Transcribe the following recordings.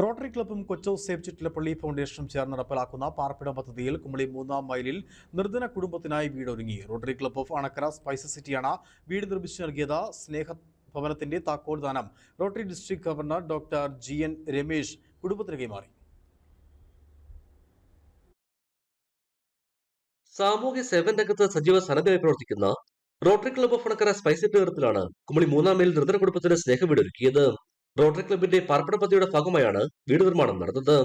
Rotary ക്ലബും Kochouseph Chittilappilly ഫൗണ്ടേഷനും ചേർന്ന് നടപ്പിലാക്കുന്ന പാർപ്പിടം പദ്ധതിയിൽ കുമളി മൂന്നാം മൈലിൽ നിർധന കുടുംബത്തിനായി വീടൊരുങ്ങി. Rotary club of Anakkara spices സിറ്റിയാണ് വീട് നിർമ്മിച്ചു നൽകിയത്. സ്നേഹ ഭവനത്തിന്റെ താക്കോൽ ദാനം Rotary district governor doctor G N Ramesh കുടുംബത്തിന് കൈമാറി. സാമൂഹ്യ സേവന രംഗത്ത് സജീവ സന്നദ്ധമായി പ്രവർത്തിക്കുന്ന Rotary club of Anakkara city നേതൃത്വത്തിലാണ് കുമളി മൂന്നാം മൈലിൽ നിർധന കുടുംബത്തിന് സ്നേഹ വീട് ഒരുക്കിയത് റോട്ടറി ക്ലബിന്റെ പാർപ്പിട പദ്ധതിയുടെ ഭാഗമായാണ് വീട് നിർമ്മാണം നടന്നത്.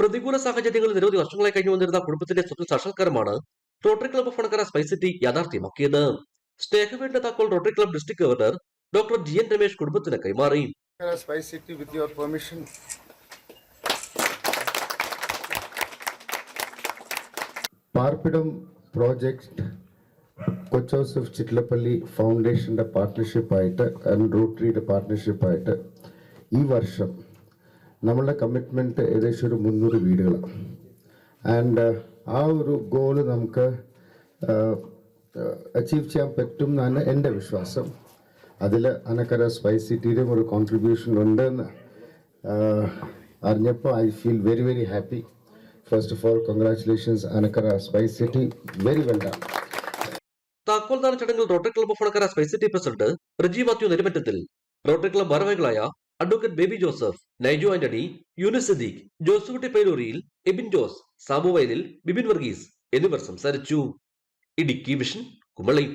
പ്രതികൂല സാഹചര്യങ്ങളിൽ നിരവധി വർഷങ്ങളായി കഴിഞ്ഞു വന്നിരുന്ന കുടുംബത്തിന്റെ സ്വപ്ന സാക്ഷാത്കാരമാണ് Rotary club of Anakkara spice city യാഥാർത്ഥ്യമാക്കിയത്. സ്നേഹവീടിന്റെ താക്കോൽ Rotary club district governor doctor G N Ramesh കുടുംബത്തിന് കൈമാറി. with your permission. പാർപ്പിടം പ്രോജക്റ്റ് കൊച്ചോസഫ് ചിറ്റിലപ്പള്ളി ഫൗണ്ടേഷന്റെ പാർട്ട്ണർഷിപ്പായിട്ട് ആൻഡ് റോട്ടറിയുടെ പാർട്ട്ണർഷിപ്പായിട്ട് ഈ വർഷം നമ്മളുടെ കമ്മിറ്റ്മെന്റ് ഏകദേശം ഒരു മുന്നൂറ് വീടുകളാണ്. ആൻഡ് ആ ഒരു ഗോൾ നമുക്ക് അച്ചീവ് ചെയ്യാൻ പറ്റും എന്നാണ് എന്റെ വിശ്വാസം. അതിൽ അനക്കര സ്പൈസ് ഒരു കോൺട്രിബ്യൂഷൻ ഉണ്ടെന്ന് അറിഞ്ഞപ്പോൾ I feel very very happy first of all congratulations Anakkara Spice City very well done താക്കോൽദാന ചടങ്ങിൽ Rotary Club of Anakkara Spice City President Reji Mathew Nerumattathil Rotary Club ഭാരവാഹികളായ അഡ്വക്കേറ്റ് ബേബി ജോസഫ് നൈജോ ആന്റണി യൂനിസ് സദീഖ് ജോസുകുട്ടി പൈലൂരിയിൽ എബിൻ ജോസ് സാബുവയലിൽ ബിബിൻ വർഗീസ് എന്നിവർ സംസാരിച്ചു. ഇടുക്കി വിഷൻ കുമളി.